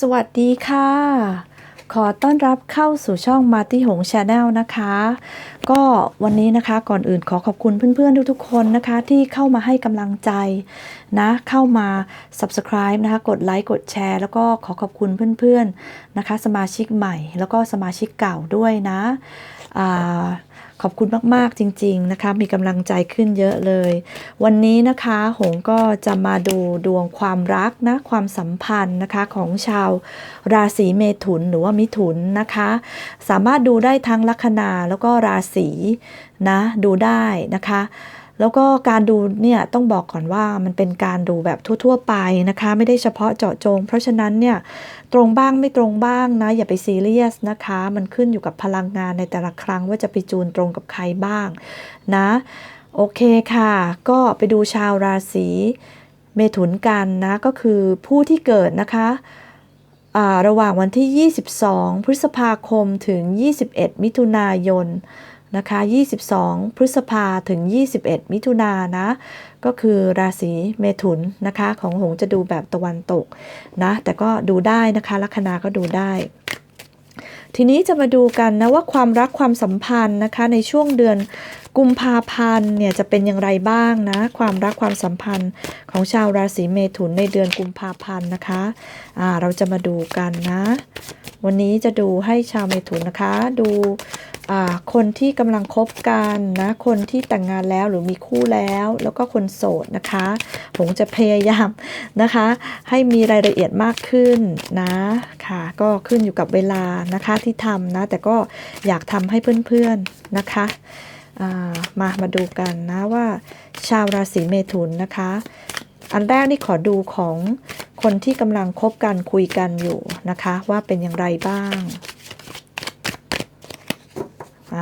สวัสดีค่ะ ขอต้อนรับเข้าสู่ช่องมาติหงชาแนลนะคะ ก็วันนี้นะคะก่อนอื่นขอขอบคุณเพื่อนๆทุกๆคนนะคะ ที่เข้ามาให้กำลังใจนะ เข้ามา subscribe นะคะ กดไลค์กดแชร์ แล้วก็ขอขอบคุณเพื่อนๆนะคะ สมาชิกใหม่ แล้วก็สมาชิกเก่าด้วยนะอ่า ขอบคุณมาก ๆ จริง ๆ นะคะ มีกำลังใจขึ้นเยอะเลย วันนี้นะคะ หงก็จะมาดูดวงความรักนะ ความสัมพันธ์นะคะของชาวราศีเมถุนหรือว่ามิถุนนะคะ สามารถดูได้ทั้งลัคนาแล้วก็ราศีนะ ดูได้นะคะ แล้วก็การดูเนี่ยต้องบอกก่อนว่ามันเป็นการดูแบบทั่ว ๆ ไปนะคะ ไม่ได้เฉพาะเจาะจง เพราะฉะนั้นเนี่ยตรงบ้างไม่ตรงบ้างนะ อย่าไปซีเรียสนะคะ มันขึ้นอยู่กับพลังงานในแต่ละครั้งว่าจะไปจูนตรงกับใครบ้างนะโอเคค่ะ ก็ไปดูชาวราศีเมถุนกันนะ ก็คือผู้ที่เกิดนะคะระหว่างวันที่ 22 พฤษภาคมถึง 21 มิถุนายน นะคะ 22 พฤษภาถึง 21 มิถุนานะ ก็คือราศีเมถุนนะคะ ของหงจะดูแบบตะวันตกนะ แต่ก็ดูได้นะคะลัคนาก็ดูได้ ทีนี้จะมาดูกันนะว่าความรักความสัมพันธ์นะคะในช่วงเดือนกุมภาพันธ์เนี่ยจะเป็นอย่างไรบ้างนะ ความรักความสัมพันธ์ของชาวราศีเมถุนในเดือนกุมภาพันธ์นะคะเราจะมาดูกันนะ วันนี้จะดูให้ชาวเมถุนนะคะ ดูคนที่กำลังคบกันนะ คนที่แต่งงานแล้วหรือมีคู่แล้ว แล้วก็คนโสดนะคะ ผมจะพยายามนะคะ ให้มีรายละเอียดมากขึ้นนะค่ะ ก็ขึ้นอยู่กับเวลานะคะที่ทำนะ แต่ก็อยากทำให้เพื่อนๆนะคะามามาดูกันนะว่าชาวราศีเมถุนนะคะ อันแรกนี่ขอดูของคนที่กำลังคบกันคุยกันอยู่นะคะ ว่าเป็นอย่างไรบ้าง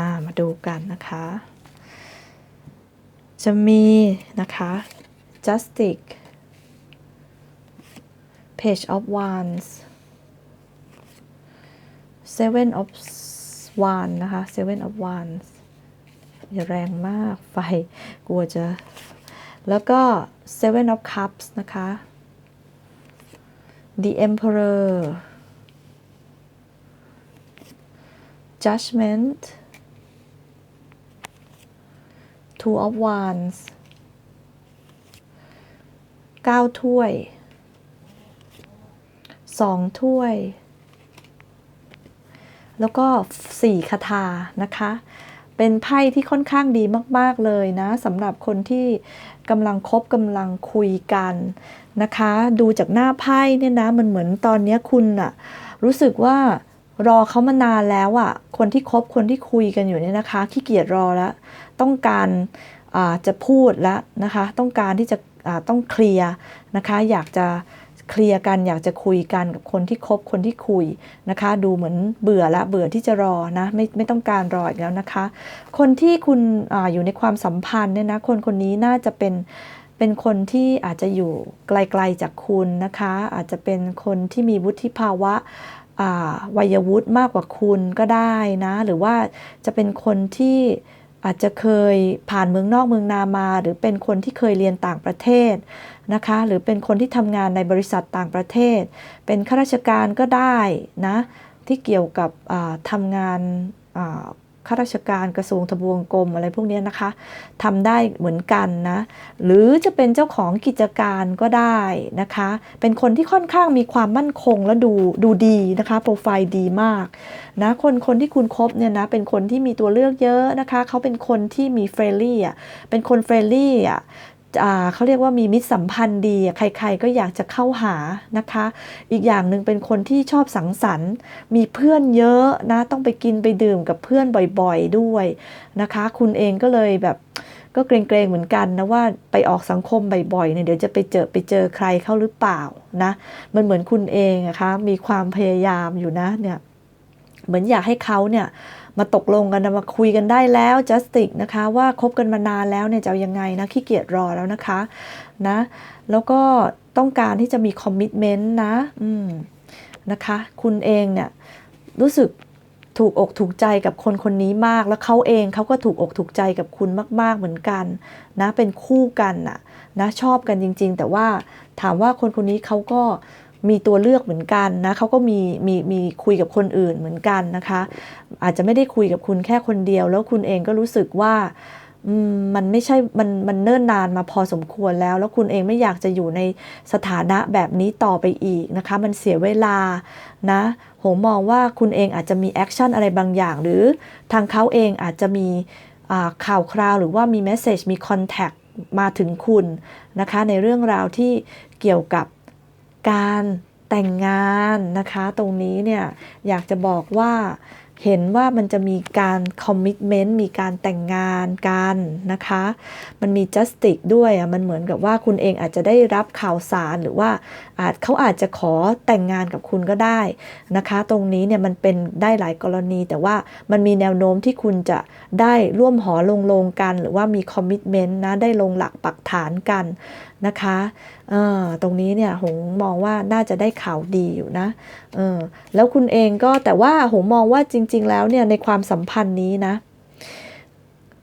ามาดูกันนะคะ จะมีนะคะ justice page of wands seven of wands นะคะ seven of wands อย่าแรงมากไฟกลัวจะ แล้วก็ seven of cups นะคะ the emperor judgment two of wands เก้าถ้วยสองถ้วย แล้วก็สี่คาถานะคะ เป็นไพ่ที่ค่อนข้างดีมาก ๆ เลยนะสำหรับคนที่กำลังคบกำลังคุยกันนะคะ ดูจากหน้าไพ่เนี่ยนะมันเหมือนตอนนี้คุณอะรู้สึกว่ารอเขามานานแล้วอะคนที่คบคนที่คุยกันอยู่เนี่ยนะคะขี้เกียจรอแล้วต้องการจะพูดแล้วนะคะ ต้องการที่จะต้องเคลียร์นะคะ อยากจะ เคลียร์กันอยากจะคุยกันกับคนที่คบคนที่คุยนะคะ ดูเหมือนเบื่อละเบื่อที่จะรอนะไม่ไม่ต้องการรออีกแล้วนะคะ คนที่คุณออยู่ในความสัมพันธ์เนี่ยนะคนคนนี้น่าจะเป็นเป็นคนที่อาจจะอยู่ไกลๆจากคุณนะคะ อาจจะเป็นคนที่มีวุฒิภาวะวัยวุฒิมากกว่าคุณก็ได้นะ หรือว่าจะเป็นคนที่ อาจจะเคยผ่านเมืองนอกเมืองนามา หรือเป็นคนที่เคยเรียนต่างประเทศนะคะ หรือเป็นคนที่ทำงานในบริษัทต่างประเทศ เป็นข้าราชการก็ได้นะที่เกี่ยวกับทำงาน ข้าราชการกระทรวงทบวงกรมอะไรพวกนี้นะคะทำได้เหมือนกันนะ หรือจะเป็นเจ้าของกิจการก็ได้นะคะ เป็นคนที่ค่อนข้างมีความมั่นคงและดูดูดีนะคะโปรไฟล์ดีมากนะคนคนที่คุณคบเนี่ยนะเป็นคนที่มีตัวเลือกเยอะนะคะ เขาเป็นคนที่มีเฟรนลี่อะเป็นคนเฟรนลี่อะ เขาเรียกว่ามีมิตรสัมพันธ์ดี ใครๆก็อยากจะเข้าหานะคะ อีกอย่างหนึ่งเป็นคนที่ชอบสังสรรค์ มีเพื่อนเยอะนะ ต้องไปกินไปดื่มกับเพื่อนบ่อยๆด้วยนะคะ คุณเองก็เลยแบบก็เกรงๆเหมือนกันนะว่าไปออกสังคมบ่อยๆเนี่ยเดี๋ยวจะไปเจอไปเจอใครเข้าหรือเปล่านะ มันเหมือนคุณเองอะคะมีความพยายามอยู่นะเนี่ยเหมือนอยากให้เขาเนี่ย มาตกลงกันมาคุยกันได้แล้วจัสติกนะคะว่าคบกันมานานแล้วเนี่ยจะยังไงนะขี้เกียจรอแล้วนะคะนะแล้วก็ต้องการที่จะมีคอมมิชเมนต์นะอืมนะคะคุณเองเนี่ยรู้สึกถูกอกถูกใจกับคนคนนี้มาก แล้วเขาเองเขาก็ถูกอกถูกใจกับคุณมาก ๆเหมือนกันนะเป็นคู่กันน่ะนะชอบกันจริง ๆ แต่ว่าถามว่าคนคนนี้เขาก็ มีตัวเลือกเหมือนกันนะเขาก็มีมีมีคุยกับคนอื่นเหมือนกันนะคะ อาจจะไม่ได้คุยกับคุณแค่คนเดียว แล้วคุณเองก็รู้สึกว่ามันไม่ใช่มันมันเนิ่นนานมาพอสมควรแล้ว แล้วคุณเองไม่อยากจะอยู่ในสถานะแบบนี้ต่อไปอีกนะคะ มันเสียเวลานะโหมองว่าคุณเองอาจจะมีแอคชั่นอะไรบางอย่าง หรือทางเขาเองอาจจะมีข่าวคราวหรือว่ามีเมสเซจมีคอนแทคมาถึงคุณนะคะ ในเรื่องราวที่เกี่ยวกับ การแต่งงานนะคะ ตรงนี้เนี่ยอยากจะบอกว่าเห็นว่ามันจะมีการคอมมิชเมนต์มีการแต่งงานกันนะคะ มันมีจัสติกด้วยอะมันเหมือนกับว่าคุณเองอาจจะได้รับข่าวสารหรือว่าอาจเขาอาจจะขอแต่งงานกับคุณก็ได้นะคะ ตรงนี้เนี่ยมันเป็นได้หลายกรณี แต่ว่ามันมีแนวโน้มที่คุณจะได้ร่วมหอลงลงกัน หรือว่ามีคอมมิชเมนต์นะได้ลงหลักปักฐานกัน นะคะตรงนี้เนี่ยหงมองว่าน่าจะได้ข่าวดีอยู่นะแล้วคุณเองก็แต่ว่าหงมองว่าจริง ๆ แล้วเนี่ยในความสัมพันธ์นี้นะ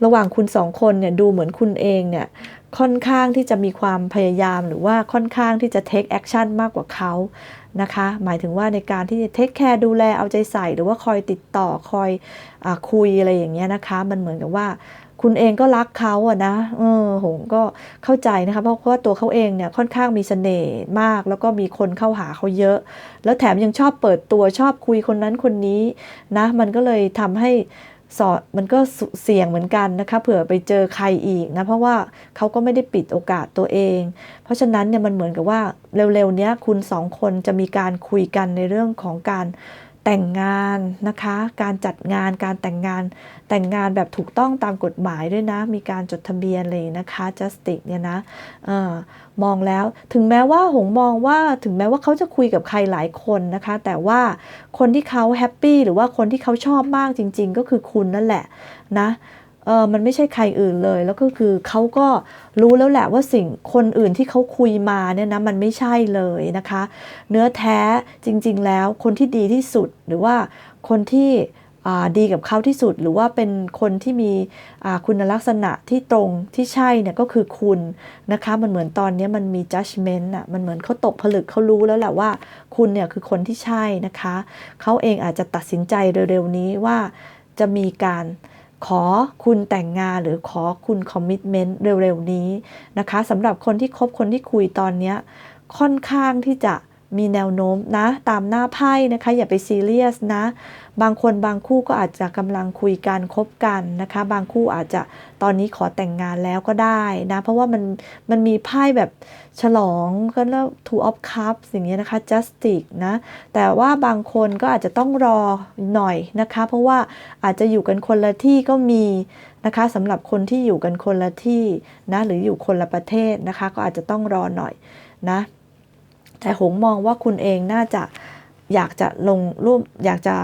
ระหว่างคุณสองคนเนี่ยดูเหมือนคุณเองเนี่ยค่อนข้างที่จะมีความพยายามหรือว่าค่อนข้างที่จะ take action มากกว่าเขานะคะ หมายถึงว่าในการที่จะ take care ดูแลเอาใจใส่ หรือว่าคอยติดต่อคอยอคุยอะไรอย่างเงี้ยนะคะ มันเหมือนกับว่า คุณเองก็รักเขาอะนะเออหงก็เข้าใจนะคะเพราะว่าตัวเขาเองเนี่ยค่อนข้างมีเสน่ห์มาก แล้วก็มีคนเข้าหาเขาเยอะ แล้วแถมยังชอบเปิดตัวชอบคุยคนนั้นคนนี้นะ มันก็เลยทำให้สอดมันก็เสี่ยงเหมือนกันนะคะเผื่อไปเจอใครอีกนะเพราะว่าเขาก็ไม่ได้ปิดโอกาสตัวเอง เพราะฉะนั้นเนี่ยมันเหมือนกับว่าเร็วๆเนี้ยคุณสองคนจะมีการคุยกันในเรื่องของการ แต่งงานนะคะ การจัดงานการแต่งงานแต่งงานแบบถูกต้องตามกฎหมายด้วยนะ มีการจดทะเบียนเลยนะคะ justice เนี่ยนะออมองแล้วถึงแม้ว่าหงมองว่าถึงแม้ว่าเขาจะคุยกับใครหลายคนนะคะ แต่ว่าคนที่เขาแฮปปี้หรือว่าคนที่เขาชอบมากจริง ๆ ก็คือคุณนั่นแหละนะ ออมันไม่ใช่ใครอื่นเลย แล้วก็คือเขาก็รู้แล้วแหละว่าสิ่งคนอื่นที่เขาคุยมาเนี่ยนะมันไม่ใช่เลยนะคะ เนื้อแท้จริง ๆ แล้วคนที่ดีที่สุดหรือว่าคนที่ดีกับเขาที่สุดหรือว่าเป็นคนที่มีคุณลักษณะที่ตรงที่ใช่เนี่ยก็คือคุณนะคะ มันเหมือนตอนนี้มันมี judgment อะมันเหมือนเขาตกผลึกเขารู้แล้วแหละว่าคุณเนี่ยคือคนที่ใช่นะคะ เขาเองอาจจะตัดสินใจเร็วๆนี้ว่าจะมีการ ขอคุณแต่งงานหรือขอคุณคอมมิชเมนต์เร็วๆนี้นะคะสำหรับคนที่คบคนที่คุยตอนนี้ค่อนข้างที่จะ มีแนวโน้มนะ ตามหน้าไพ่นะคะ อย่าไปซีเรียสนะ บางคนบางคู่ก็อาจจะกำลังคุยกันคบกันนะคะ บางคู่อาจจะตอนนี้ขอแต่งงานแล้วก็ได้นะ เพราะว่ามันมันมีไพ่แบบฉลองก็แล้ว two of cups อย่างเงี้ยนะคะ justice นะ แต่ว่าบางคนก็อาจจะต้องรอหน่อยนะคะ เพราะว่าอาจจะอยู่กันคนละที่ก็มีนะคะสำหรับคนที่อยู่กันคนละที่นะ หรืออยู่คนละประเทศนะคะ ก็อาจจะต้องรอหน่อยนะ แต่หงมองว่าคุณเองน่าจะอยากจะลงร่วมอยากจะ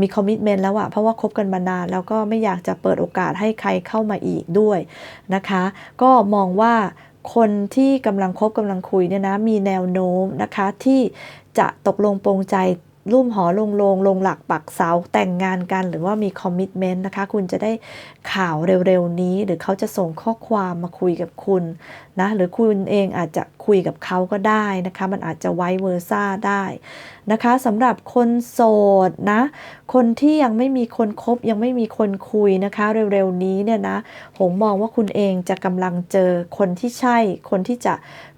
มีคอมมิชเมนต์แล้วอะเพราะว่าคบกันมานาน แล้วก็ไม่อยากจะเปิดโอกาสให้ใครเข้ามาอีกด้วยนะคะ ก็มองว่าคนที่กำลังคบกำลังคุยเนี่ยนะมีแนวโน้มนะคะที่จะตกลงปรงใจ ร่วมหอลงลงลงหลักปักเสาแต่งงานกันหรือว่ามีคอมมิชเมนต์นะคะ คุณจะได้ข่าวเร็วๆนี้ หรือเขาจะส่งข้อความมาคุยกับคุณนะหรือคุณเองอาจจะคุยกับเขาก็ได้นะคะ มันอาจจะไวเวอร์ซ่าได้นะคะสำหรับคนโสดนะ คนที่ยังไม่มีคนคบยังไม่มีคนคุยนะคะ เร็วๆนี้เนี่ยนะผมมองว่าคุณเองจะกำลังเจอคนที่ใช่คนที่จะ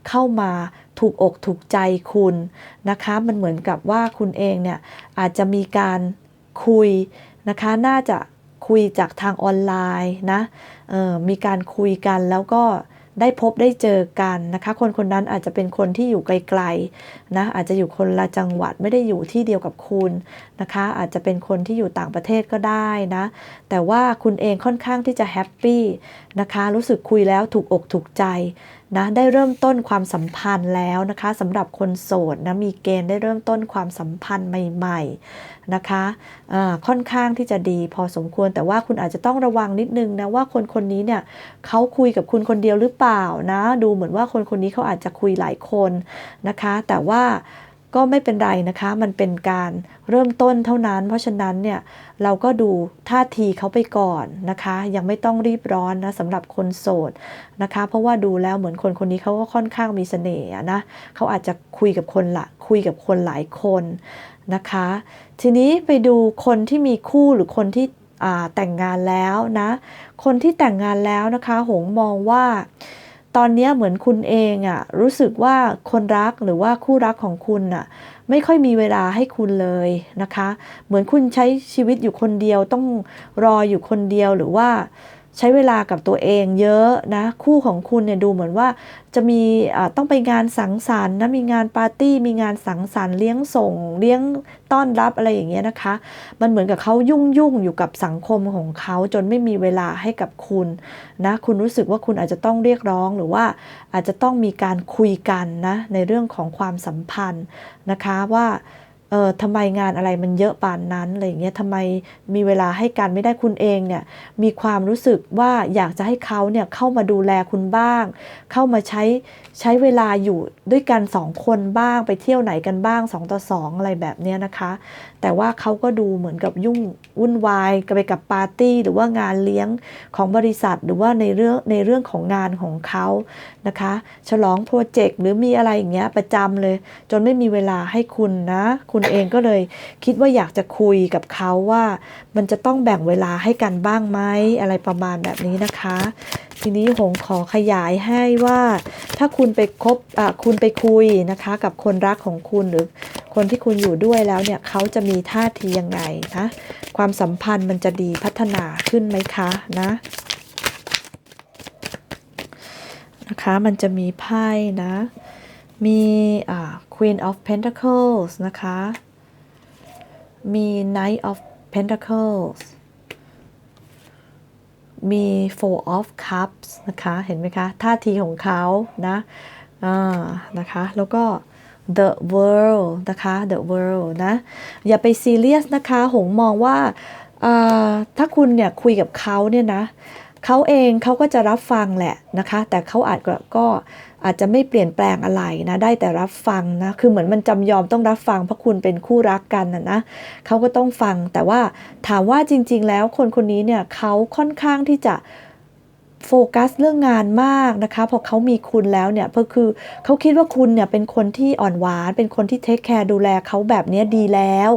เข้ามา ถูกอกถูกใจคุณนะคะ มันเหมือนกับว่าคุณเองเนี่ยอาจจะมีการคุยนะคะ น่าจะคุยจากทางออนไลน์นะมีการคุยกันแล้วก็ได้พบได้เจอกันนะคะ คนคนนั้นอาจจะเป็นคนที่อยู่ไกลๆนะอาจจะอยู่คนละจังหวัดไม่ได้อยู่ที่เดียวกับคุณนะคะ อาจจะเป็นคนที่อยู่ต่างประเทศก็ได้นะ แต่ว่าคุณเองค่อนข้างที่จะแฮปปี้นะคะ รู้สึกคุยแล้วถูกอกถูกใจ นะได้เริ่มต้นความสัมพันธ์แล้วนะคะสำหรับคนโสดนะมีเกณฑ์ได้เริ่มต้นความสัมพันธ์ใหม่ ๆนะคะะค่อนข้างที่จะดีพอสมควรแต่ว่าคุณอาจจะต้องระวังนิดนึงนะว่าคนคนนี้เนี่ยเขาคุยกับคุณคนเดียวหรือเปล่านะดูเหมือนว่าคนคนนี้เขาอาจจะคุยหลายคนนะคะ แต่ว่า ก็ไม่เป็นไรนะคะ มันเป็นการเริ่มต้นเท่านั้น เพราะฉะนั้นเนี่ยเราก็ดูท่าทีเขาไปก่อนนะคะ ยังไม่ต้องรีบร้อนนะสำหรับคนโสดนะคะ เพราะว่าดูแล้วเหมือนคนคนนี้เขาก็ค่อนข้างมีเสน่ห์นะเขาอาจจะคุยกับคนละคุยกับคนหลายคนนะคะ ทีนี้ไปดูคนที่มีคู่หรือคนที่แต่งงานแล้วนะ คนที่แต่งงานแล้วนะคะ หงมองว่า ตอนนี้เหมือนคุณเองอะรู้สึกว่าคนรักหรือว่าคู่รักของคุณอะไม่ค่อยมีเวลาให้คุณเลยนะคะ เหมือนคุณใช้ชีวิตอยู่คนเดียวต้องรออยู่คนเดียวหรือว่า ใช้เวลากับตัวเองเยอะนะคู่ของคุณเนี่ยดูเหมือนว่าจะมีต้องไปงานสังสรรค์นะมีงานปาร์ตี้มีงานสังสรรค์เลี้ยงส่ง เลี้ยงต้อนรับอะไรอย่างเงี้ยนะคะ มันเหมือนกับเขายุ่งยุ่งอยู่กับสังคมของเขาจนไม่มีเวลาให้กับคุณนะคุณรู้สึกว่าคุณอาจจะต้องเรียกร้องหรือว่าอาจจะต้องมีการคุยกันนะในเรื่องของความสัมพันธ์นะคะว่า เออทำไมงานอะไรมันเยอะปานนั้นอะไรอย่างเงี้ยทำไมมีเวลาให้กันไม่ได้คุณเองเนี่ยมีความรู้สึกว่าอยากจะให้เขาเนี่ยเข้ามาดูแลคุณบ้าง เข้ามาใช้ใช้เวลาอยู่ด้วยกันสองคนบ้างไปเที่ยวไหนกันบ้างสองต่อสองอะไรแบบเนี้ยนะคะ แต่ว่าเขาก็ดูเหมือนกับยุ่งวุ่นวายไปกับปาร์ตี้ หรือว่างานเลี้ยงของบริษัท หรือว่าในเรื่องในเรื่องของงานของเขานะคะ ฉลองโปรเจกต์หรือมีอะไรอย่างเงี้ยประจำเลย จนไม่มีเวลาให้คุณนะ คุณเองก็เลยคิดว่าอยากจะคุยกับเขาว่า มันจะต้องแบ่งเวลาให้กันบ้างไหมอะไรประมาณแบบนี้นะคะ ทีนี้หงขอขยายให้ว่า ถ้าคุณไปคบคุณไปคุยนะคะ กับคนรักของคุณหรือคนที่คุณอยู่ด้วยแล้วเนี่ยเขาจะมีท่าทียังไงนะความสัมพันธ์มันจะดีพัฒนาขึ้นไหมคะนะนะคะมันจะมีไพ่นะ มี Queen of Pentacles นะคะ มี Knight of Pentacles มี Four of Cups นะคะ เห็นไหมคะ ท่าทีของเขานะ อ่า นะคะ แล้วก็ the world นะคะ the world นะ อย่าไปซีเรียสนะคะ หงมองว่า ถ้าคุณเนี่ยคุยกับเขาเนี่ยนะเขาเองเขาก็จะรับฟังแหละนะคะ แต่เขาอาจก็อาจจะไม่เปลี่ยนแปลงอะไรนะได้แต่รับฟังนะคือเหมือนมันจำยอมต้องรับฟังเพราะคุณเป็นคู่รักกันนะนะเขาก็ต้องฟังแต่ว่าถามว่าจริง ๆ แล้วคนคนนี้เนี่ยเขาค่อนข้างที่จะ โฟกัสเรื่องงานมากนะคะพอเขามีคุณแล้วเนี่ยก็คือเขาคิดว่าคุณเนี่ยเป็นคนที่อ่อนหวาน เป็นคนที่เทคแคร์ดูแลเขาแบบนี้ดีแล้ว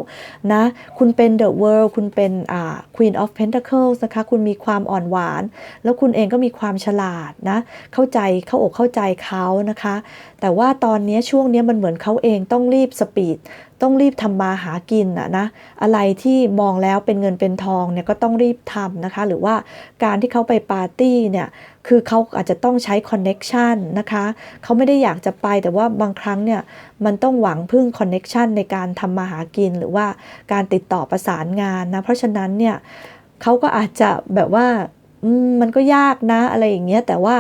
นะคุณเป็น The World คุณเป็นอ่า Queen of Pentacles นะคะคุณมีความอ่อนหวาน แล้วคุณเองก็มีความฉลาดนะเข้าใจเข้าอกเข้าใจเขานะคะ แต่ว่าตอนนี้ช่วงนี้มันเหมือนเขาเองต้องรีบสปีดต้องรีบทำมาหากินอะนะอะไรที่มองแล้วเป็นเงินเป็นทองเนี่ยก็ต้องรีบทำนะคะ หรือว่าการที่เขาไปปาร์ตี้เนี่ยคือเขาอาจจะต้องใช้คอนเน็กชันนะคะเขาไม่ได้อยากจะไปแต่ว่าบางครั้งเนี่ยมันต้องหวังพึ่งคอนเน็กชันในการทำมาหากิน หรือว่าการติดต่อประสานงานนะเพราะฉะนั้นเนี่ยเขาก็อาจจะแบบว่ามันก็ยากนะอะไรอย่างเงี้ยแต่ว่า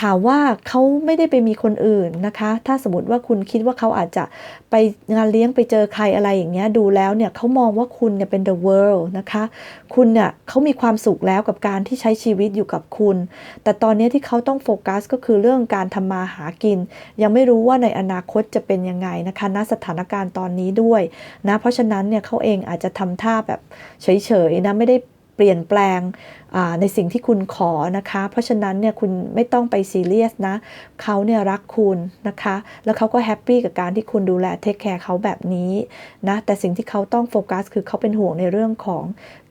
ถามว่าเขาไม่ได้ไปมีคนอื่นนะคะ ถ้าสมมติว่าคุณคิดว่าเขาอาจจะไปงานเลี้ยงไปเจอใครอะไรอย่างเงี้ยดูแล้วเนี่ยเขามองว่าคุณเนี่ยเป็น the world นะคะ คุณเนี่ยเขามีความสุขแล้วกับการที่ใช้ชีวิตอยู่กับคุณ แต่ตอนนี้ที่เขาต้องโฟกัสก็คือเรื่องการทำมาหากิน ยังไม่รู้ว่าในอนาคตจะเป็นยังไงนะคะณสถานการณ์ตอนนี้ด้วยนะเพราะฉะนั้นเนี่ยเขาเองอาจจะทำท่าแบบเฉยๆนะไม่ได้ ปลี่ยนแปลงในสิ่งที่คุณขอนะคะ เพราะฉะนั้นเนี่ยคุณไม่ต้องไปซีเรียสนะเขาเนี่ยรักคุณนะคะ แล้วเขาก็แฮปปี้กับการที่คุณดูแลเทคแคร์เขาแบบนี้นะ แต่สิ่งที่เขาต้องโฟกัส คือเขาเป็นห่วงในเรื่องของ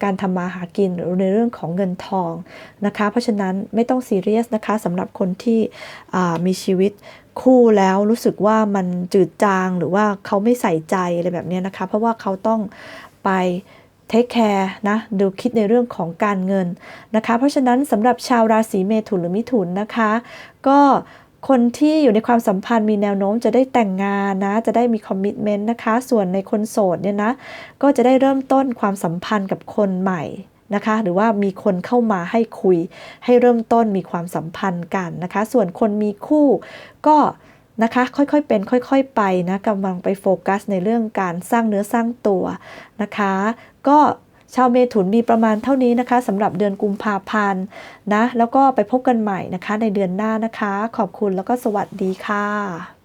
การทำมาหากินหรือในเรื่องของเงินทองนะคะ เพราะฉะนั้นไม่ต้องซีเรียสนะคะสำหรับคนที่มีชีวิตคู่แล้วรู้สึกว่ามันจืดจางหรือว่าเขาไม่ใส่ใจอะไรแบบนี้นะคะ เพราะว่าเขาต้องไป เทคแคร์นะดูคิดในเรื่องของการเงินนะคะ เพราะฉะนั้นสำหรับชาวราศีเมถุนหรือมิถุนนะคะ ก็คนที่อยู่ในความสัมพันธ์มีแนวโน้มจะได้แต่งงานนะ จะได้มีคอมมิชเมนต์นะคะ ส่วนในคนโสดเนี่ยนะ ก็จะได้เริ่มต้นความสัมพันธ์กับคนใหม่นะคะ หรือว่ามีคนเข้ามาให้คุย ให้เริ่มต้นมีความสัมพันธ์กันนะคะ ส่วนคนมีคู่ก็นะคะค่อยๆเป็นค่อยๆไปนะกำลังไปโฟกัสในเรื่องการสร้างเนื้อสร้างตัวนะคะ ก็ชาวเมถุนมีประมาณเท่านี้นะคะสำหรับเดือนกุมภาพันธ์นะ แล้วก็ไปพบกันใหม่นะคะในเดือนหน้านะคะ ขอบคุณแล้วก็สวัสดีค่ะ